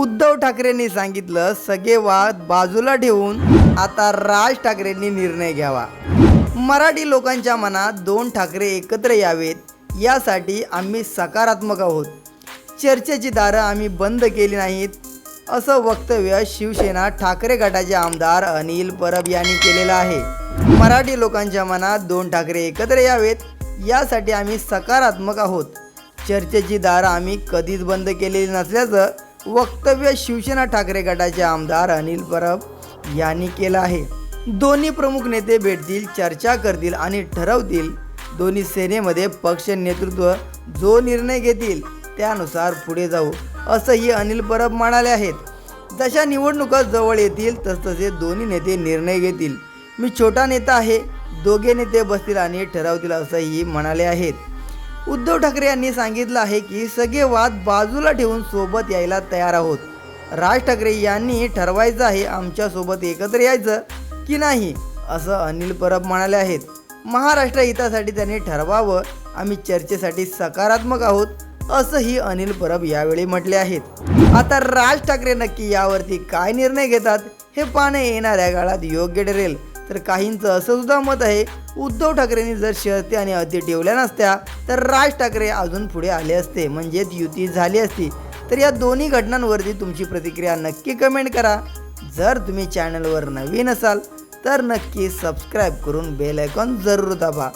उद्धव ठाकरेंनी सांगितलं सगळे वाद बाजूला ठेवून आता राज ठाकरेंनी निर्णय घ्यावा. मराठी लोकांच्या मनात दोन ठाकरे एकत्र यावेत यासाठी आम्ही सकारात्मक आहोत. चर्चेची दारं आम्ही बंद केली नाहीत असं वक्तव्य शिवसेना ठाकरे गटाचे आमदार अनिल परब यांनी केलेलं आहे. मराठी लोकांच्या मनात दोन ठाकरे एकत्र यावेत यासाठी आम्ही सकारात्मक आहोत. चर्चेची दारं आम्ही कधीच बंद केलेली नसल्याचं वक्तव्य शिवसेना ठाकरे गटाचे आमदार अनिल परब यांनी केलं आहे. दोन्ही प्रमुख नेते भेटतील चर्चा करतील आणि ठरवतील. दोन्ही सेनेमध्ये पक्ष नेतृत्व जो निर्णय घेतील त्यानुसार पुढे जाऊ असंही अनिल परब म्हणाले आहेत. जशा निवडणुका जवळ येतील तसतसे दोन्ही नेते निर्णय घेतील. मी छोटा नेता आहे दोघे नेते बसतील आणि ठरवतील असंही म्हणाले आहेत. उद्धव ठाकरे यांनी सांगितलं आहे की सगळे वाद बाजूला ठेवून सोबत यायला तयार आहोत. राज ठाकरे यांनी ठरवायचं आहे आमच्यासोबत एकत्र यायचं की नाही असं अनिल परब म्हणाले आहेत. महाराष्ट्र हितासाठी त्यांनी ठरवावं आम्ही चर्चेसाठी सकारात्मक आहोत असंही अनिल परब यावेळी म्हटले आहेत. आता राज ठाकरे नक्की यावरती काय निर्णय घेतात हे पाहणे येणाऱ्या काळात योग्य ठरेल. तर काहींचं असं सुद्धा मत आहे उद्धव ठाकरेंनी जर शर्ती आणि अटी ठेवल्या नसत्या तर राज ठाकरे अजून पुढे आले असते म्हणजेच युती झाली असती. तर या दोन्ही घटनांवरती तुमची प्रतिक्रिया नक्की कमेंट करा. जर तुम्ही चॅनलवर नवीन असाल तर नक्की सबस्क्राईब करून बेल आयकॉन जरूर दाबा.